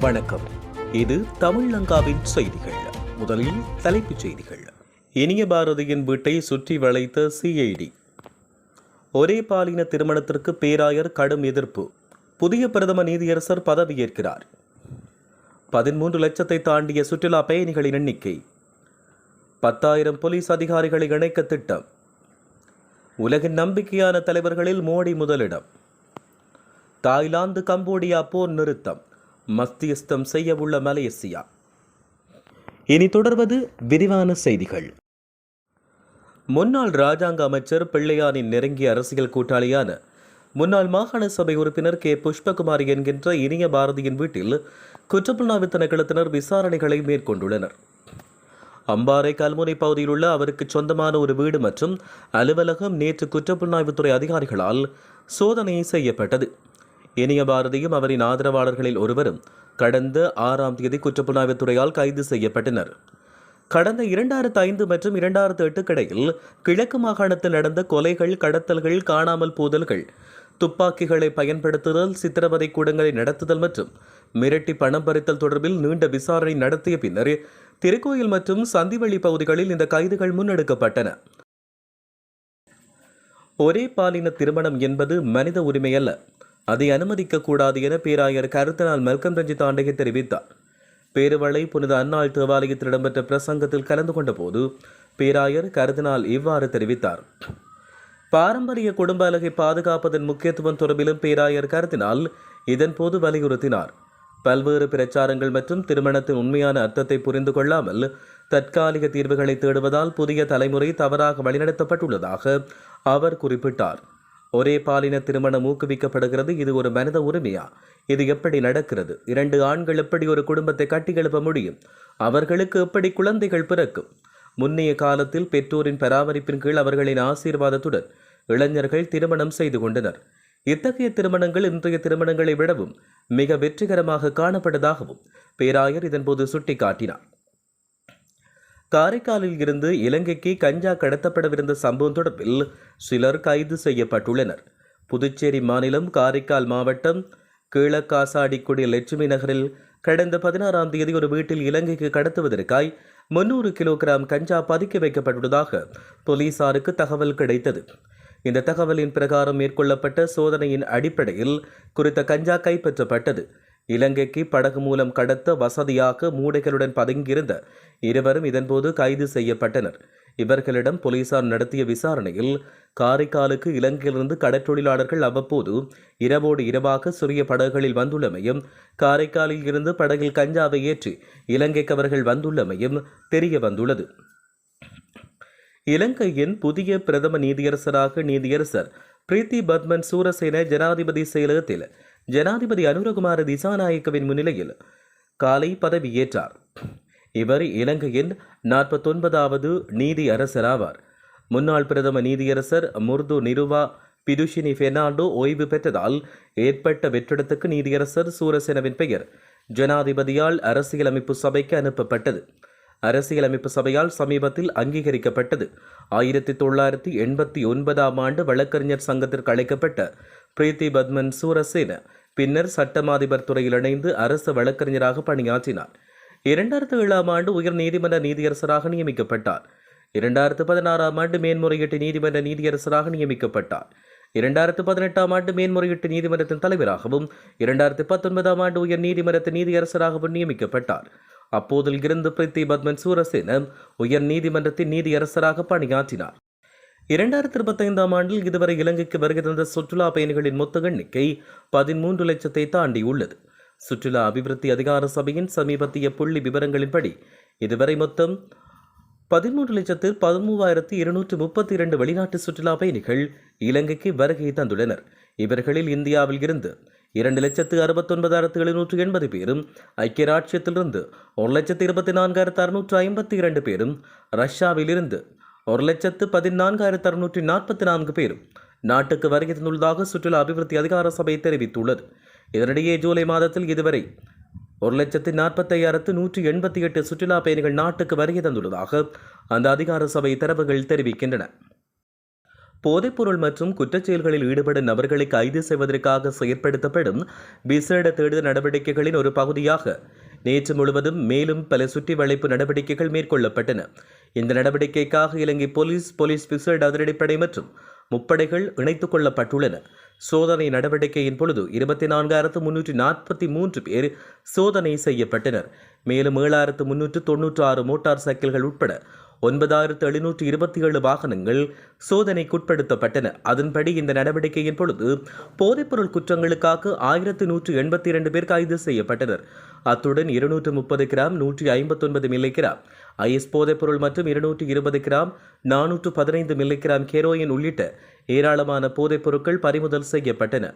வணக்கம். இது தமிழ்லங்காவின் செய்திகள். முதலில் தலைப்புச் செய்திகள். இனிய பாரதியின் வீட்டை சுற்றி வளைத்த சிஐடி ஒரே பாலின திருமணத்திற்கு பேராயர் கடும் எதிர்ப்பு. புதிய பிரதம நீதியரசர் பதவியேற்கிறார் பதிமூன்று லட்சத்தை தாண்டிய சுற்றுலா பயணிகளின் எண்ணிக்கை. பத்தாயிரம் போலீஸ் அதிகாரிகளை இணைக்க திட்டம். உலகின் நம்பிக்கையான தலைவர்களில் மோடி முதலிடம். தாய்லாந்து கம்போடியா போர் நிறுத்தம். மத்தியஸ்தம் செய்யவுள்ள மலேசியா. இனி தொடர்வது விரிவான செய்திகள். முன்னாள் ராஜாங்க அமைச்சர் பிள்ளையானின் நெருங்கிய அரசியல் கூட்டாளியான முன்னாள் மாகாண சபை உறுப்பினர் கே. புஷ்பகுமாரி என்கின்ற இனிய பாரதியின் வீட்டில் குற்றப்புலனாய்வு திணைக்களத்தினர் விசாரணைகளை மேற்கொண்டுள்ளனர். அம்பாறை கல்முனை பகுதியில் உள்ள அவருக்கு சொந்தமான ஒரு வீடு மற்றும் அலுவலகம் நேற்று குற்றப்புலனாய்வுத்துறை அதிகாரிகளால் சோதனை செய்யப்பட்டது. இனிய பாரதியும் அவரின் ஆதரவாளர்களில் ஒருவரும் கடந்த ஆறாம் தேதி குற்றப்புலனாய்வுத்துறையால் கைது செய்யப்பட்டனர். கடந்த இரண்டாயிரத்து ஐந்து மற்றும் இரண்டாயிரத்து எட்டுக்கு இடையில் கிழக்கு மாகாணத்தில் நடந்த கொலைகள் கடத்தல்கள் காணாமல் போதல்கள் துப்பாக்கிகளை பயன்படுத்துதல் சித்திரவதை கூடங்களை நடத்துதல் மற்றும் மிரட்டி பணம் பறித்தல் தொடர்பில் நீண்ட விசாரணை நடத்திய பின்னர் திருக்கோயில் மற்றும் சந்திவெளி பகுதிகளில் இந்த கைதுகள் முன்னெடுக்கப்பட்டன. ஒரே பாலின திருமணம் என்பது மனித உரிமை அல்ல அதை அனுமதிக்க கூடாது என பேராயர் கருத்தனால் மல்கம் ரஞ்சித் ஆண்டகை தெரிவித்தார். பேருவளை புனித அன்னாள் தேவாலயத்தில் இடம்பெற்ற பிரசங்கத்தில் கலந்து கொண்ட போது பேராயர் கருதினால் இவ்வாறு தெரிவித்தார். பாரம்பரிய குடும்ப அழகை பாதுகாப்பதன் முக்கியத்துவம் தொடர்பிலும் பேராயர் கருதினால் இதன்போது வலியுறுத்தினார். பல்வேறு பிரச்சாரங்கள் மற்றும் திருமணத்தின் உண்மையான அர்த்தத்தை புரிந்து கொள்ளாமல் தற்காலிக தீர்வுகளை தேடுவதால் புதிய தலைமுறை தவறாக வழிநடத்தப்பட்டுள்ளதாக அவர் குறிப்பிட்டார். ஒரே பாலின திருமணம் ஊக்குவிக்கப்படுகிறது இது ஒரு மனித உரிமையா? இது எப்படி நடக்கிறது? இரண்டு ஆண்கள் எப்படி ஒரு குடும்பத்தை கட்டியெழுப்ப முடியும்? அவர்களுக்கு எப்படி குழந்தைகள் பிறக்கும்? முன்னைய காலத்தில் பெற்றோரின் பராமரிப்பின் கீழ் அவர்களின் ஆசீர்வாதத்துடன் இளைஞர்கள் திருமணம் செய்து கொண்டனர். இத்தகைய திருமணங்கள் இன்றைய திருமணங்களை விடவும் மிக வெற்றிகரமாக காணப்பட்டதாகவும் பேராயர் இதன்போது சுட்டிக்காட்டினார். காரைக்காலில் இருந்து இலங்கைக்கு கஞ்சா கடத்தப்படவிருந்த சம்பவம் தொடர்பில் சிலர் கைது செய்யப்பட்டுள்ளனர். புதுச்சேரி மாநிலம் காரைக்கால் மாவட்டம் கீழக்காசாடிக்குடி லட்சுமி நகரில் கடந்த பதினாறாம் தேதி ஒரு வீட்டில் இலங்கைக்கு கடத்துவதற்காய் முன்னூறு கிலோகிராம் கஞ்சா பதுக்கி வைக்கப்பட்டுள்ளதாக போலீசாருக்கு தகவல் கிடைத்தது. இந்த தகவலின் பிரகாரம் மேற்கொள்ளப்பட்ட சோதனையின் அடிப்படையில் குறித்த கஞ்சா கைப்பற்றப்பட்டது. இலங்கைக்கு படகு மூலம் கடத்த வசதியாக மூடைகளுடன் பதுங்கியிருந்த இருவரும் இதன்போது கைது செய்யப்பட்டனர். இவர்களிடம் போலீசார் நடத்திய விசாரணையில் காரைக்காலுக்கு இலங்கையிலிருந்து கடற்றொழிலாளர்கள் அவ்வப்போது இரவோடு இரவாக சிறிய படகுகளில் வந்துள்ளமையும் காரைக்காலில் இருந்து படகில் கஞ்சாவை ஏற்றி இலங்கைக்கு அவர்கள் வந்துள்ளமையும் தெரிய வந்துள்ளது. இலங்கையின் புதிய பிரதம நீதியரசராக நீதியரசர் பிரீத்தி பத்மன் சூரசேன ஜனாதிபதி செயலகத்தில் ஜனாதிபதி அனுரகுமார திசாநாயக்கவின் முன்னிலையில் காலை பதவியேற்றார் இவர் இலங்கையின் நாற்பத்தொன்பதாவது நீதியரசர் ஆவார் முன்னாள் பிரதம நீதியரசர் முர்து நிருவா பிதுஷினி பெர்னாண்டோ ஓய்வு பெற்றதால் ஏற்பட்ட வெற்றிடத்துக்கு நீதியரசர் சூரசேனவின் பெயர் ஜனாதிபதியால் அரசியலமைப்பு சபைக்கு அனுப்பப்பட்டது. அரசியலமைப்பு சபையால் சமீபத்தில் அங்கீகரிக்கப்பட்டது. ஆயிரத்தி தொள்ளாயிரத்தி எண்பத்தி ஒன்பதாம் ஆண்டு வழக்கறிஞர் சங்கத்திற்கு அழைக்கப்பட்ட பிரீத்தி பத்மன் சூரசேன. பின்னர் சட்டமாதிபர் துறையில் இணைந்து அரசு வழக்கறிஞராக பணியாற்றினார். இரண்டாயிரத்து ஏழாம் ஆண்டு உயர் நீதிமன்ற நீதியரசராக நியமிக்கப்பட்டார். இரண்டாயிரத்து பதினாறாம் ஆண்டு மேன்முறையீட்டு நீதிமன்ற நீதியரசராக நியமிக்கப்பட்டார். இரண்டாயிரத்து பதினெட்டாம் ஆண்டு மேன்முறையீட்டு நீதிமன்றத்தின் தலைவராகவும் இரண்டாயிரத்து பத்தொன்பதாம் ஆண்டு உயர் நீதிமன்றத்தின் நீதியரசராகவும் நியமிக்கப்பட்டார். அப்போதில் இருந்து பிரித்தி பத்மன் சூரசேன உயர் நீதிமன்றத்தின் நீதியரசராக பணியாற்றினார். இரண்டாயிரத்தி இருபத்தைந்தாம் ஆண்டில் இதுவரை இலங்கைக்கு வருகை தந்த சுற்றுலா பயணிகளின் மொத்த எண்ணிக்கை பதிமூன்று லட்சத்தை தாண்டியுள்ளது. சுற்றுலா அபிவிருத்தி அதிகார சபையின் சமீபத்திய புள்ளி விவரங்களின்படி இதுவரை மொத்தம் பதிமூன்று லட்சத்து பதிமூவாயிரத்து இருநூற்று முப்பத்தி இரண்டு வெளிநாட்டு சுற்றுலா பயணிகள் இலங்கைக்கு வருகை தந்துள்ளனர். இவர்களில் இந்தியாவில் இருந்து இரண்டு லட்சத்து அறுபத்தொன்பதாயிரத்து எழுநூற்று எண்பது பேரும் ஐக்கிய ராட்சியத்திலிருந்து ஒரு லட்சத்து இருபத்தி நான்காயிரத்து அறுநூற்று ஐம்பத்தி இரண்டு பேரும் ரஷ்யாவிலிருந்து ஒரு லட்சத்து பதினான்காயிரத்து அறுநூற்றி நாற்பத்தி நான்கு பேர் நாட்டுக்கு வருகை தந்துள்ளதாக சுற்றுலா அபிவிருத்தி அதிகார சபை தெரிவித்துள்ளது. இதனிடையே ஜூலை மாதத்தில் இதுவரை ஒரு லட்சத்து நாற்பத்தையாயிரத்து நூற்றி எண்பத்தி எட்டு சுற்றுலா பயணிகள் நாட்டுக்கு வருகை தந்துள்ளதாக அந்த அதிகார சபை தரவுகள் தெரிவிக்கின்றன. போதைப்பொருள் மற்றும் குற்றச்செயல்களில் ஈடுபடும் நபர்களை கைது செய்வதற்காக செயற்படுத்தப்படும் விசேட தேடுதல் நடவடிக்கைகளின் ஒரு பகுதியாக நேற்று முழுவதும் மேலும் பல சுற்றி வளைப்பு நடவடிக்கைகள் மேற்கொள்ளப்பட்டன. இந்த நடவடிக்கைக்காக இலங்கை போலீஸ் போலீஸ் விசேட அதிரடிப்படை மற்றும் முப்படைகள் இணைத்துக் கொள்ளப்பட்டுள்ளன. சோதனை நடவடிக்கையின் பொழுது இருபத்தி நான்காயிரத்து முன்னூற்றி நாற்பத்தி மூன்று பேர் சோதனை செய்யப்பட்டனர். மேலும் ஏழாயிரத்து முன்னூற்று தொன்னூற்று ஆறு மோட்டார் சைக்கிள்கள் உட்பட ஒன்பதாயிரத்து எழுநூற்று இருபத்தி ஏழு வாகனங்கள் சோதனைக்குட்படுத்தப்பட்டன. அதன்படி இந்த நடவடிக்கையின் பொழுது போதைப்பொருள் குற்றங்களுக்காக ஆயிரத்து நூற்று எண்பத்தி இரண்டு பேர் கைது செய்யப்பட்டனர். அத்துடன் இருநூற்று முப்பது கிராம் நூற்றி ஐம்பத்தொன்பது மில்லி கிராம் ஐஎஸ் போதைப்பொருள் மற்றும் இருநூற்று இருபது கிராம் நானூற்று பதினைந்து மில்லி கிராம் ஹெரோயின் உள்ளிட்ட ஏராளமான போதைப்பொருட்கள் பறிமுதல் செய்யப்பட்டன.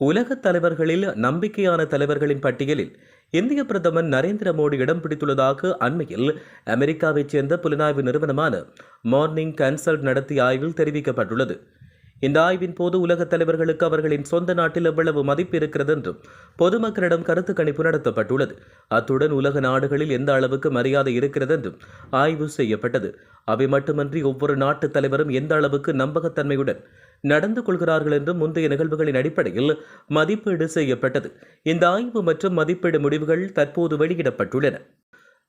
உலகத் தலைவர்களில் நம்பிக்கையான தலைவர்களின் பட்டியலில் இந்திய பிரதமர் நரேந்திர மோடி இடம் பிடித்துள்ளதாக அண்மையில் அமெரிக்காவைச் சேர்ந்த புலனாய்வு நிறுவனமான மார்னிங் கன்சல்ட் நடத்திய ஆய்வில் தெரிவிக்கப்பட்டுள்ளது. இந்த ஆய்வின் போது உலகத் தலைவர்களுக்கு அவர்களின் சொந்த நாட்டில் எவ்வளவு மதிப்பு இருக்கிறது என்றும் பொதுமக்களிடம் கருத்து கணிப்பு நடத்தப்பட்டுள்ளது. அத்துடன் உலக நாடுகளில் எந்த அளவுக்கு மரியாதை இருக்கிறது என்றும் ஆய்வு செய்யப்பட்டது. அவை மட்டுமன்றி ஒவ்வொரு நாட்டு தலைவரும் எந்த அளவுக்கு நம்பகத்தன்மையுடன் நடந்து கொள்கிறார்கள் என்றும் முந்தைய நிகழ்வுகளின் அடிப்படையில் மதிப்பீடு செய்யப்பட்டது. இந்த ஆய்வு மற்றும் மதிப்பீடு முடிவுகள் தற்போது வெளியிடப்பட்டுள்ளன.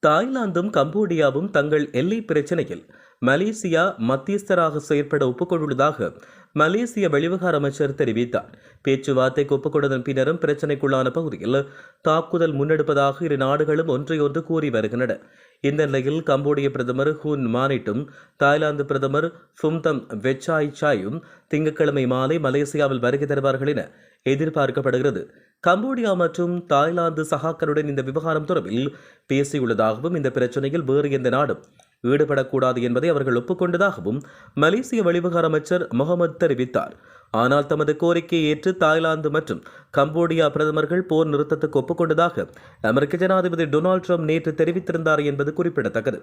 தாய்லாந்தும் கம்போடியாவும் தங்கள் எல்லை பிரச்சினையில் மலேசியா மத்தியஸ்தராக செயற்பட ஒப்புக்கொண்டுள்ளதாக மலேசிய வெளிவிவகார அமைச்சர் தெரிவித்தார். பேச்சுவார்த்தைக்கு ஒப்புக்கொண்டதன் பின்னரும் பிரச்சினைக்குள்ளான பகுதியில் தாக்குதல் முன்னெடுப்பதாக இரு நாடுகளும் ஒன்றையொன்று கூறி வருகின்றன. இந்த நிலையில் கம்போடிய பிரதமர் ஹூன் மானிட்டும் தாய்லாந்து பிரதமர் ஃபும்தம் வெச்சாய் சாயும் திங்கட்கிழமை மாலை மலேசியாவில் வருகை தருவார்கள் என எதிர்பார்க்கப்படுகிறது. கம்போடியா மற்றும் தாய்லாந்து சகாக்களுடன் இந்த விவகாரம் தொடர்பில் பேசியுள்ளதாகவும் இந்த பிரச்சனையில் வேறு எந்த நாடும் ஈடுபடக்கூடாது என்பதை அவர்கள் ஒப்புக்கொண்டதாகவும் மலேசிய வெளிவிவகார அமைச்சர் முகமது தெரிவித்தார். ஆனால் தமது கோரிக்கையை ஏற்று தாய்லாந்து மற்றும் கம்போடியா பிரதமர்கள் போர் நிறுத்தத்துக்கு ஒப்புக்கொண்டதாக அமெரிக்க ஜனாதிபதி டொனால்ட் ட்ரம்ப் நேற்று தெரிவித்திருந்தார் என்பது குறிப்பிடத்தக்கது.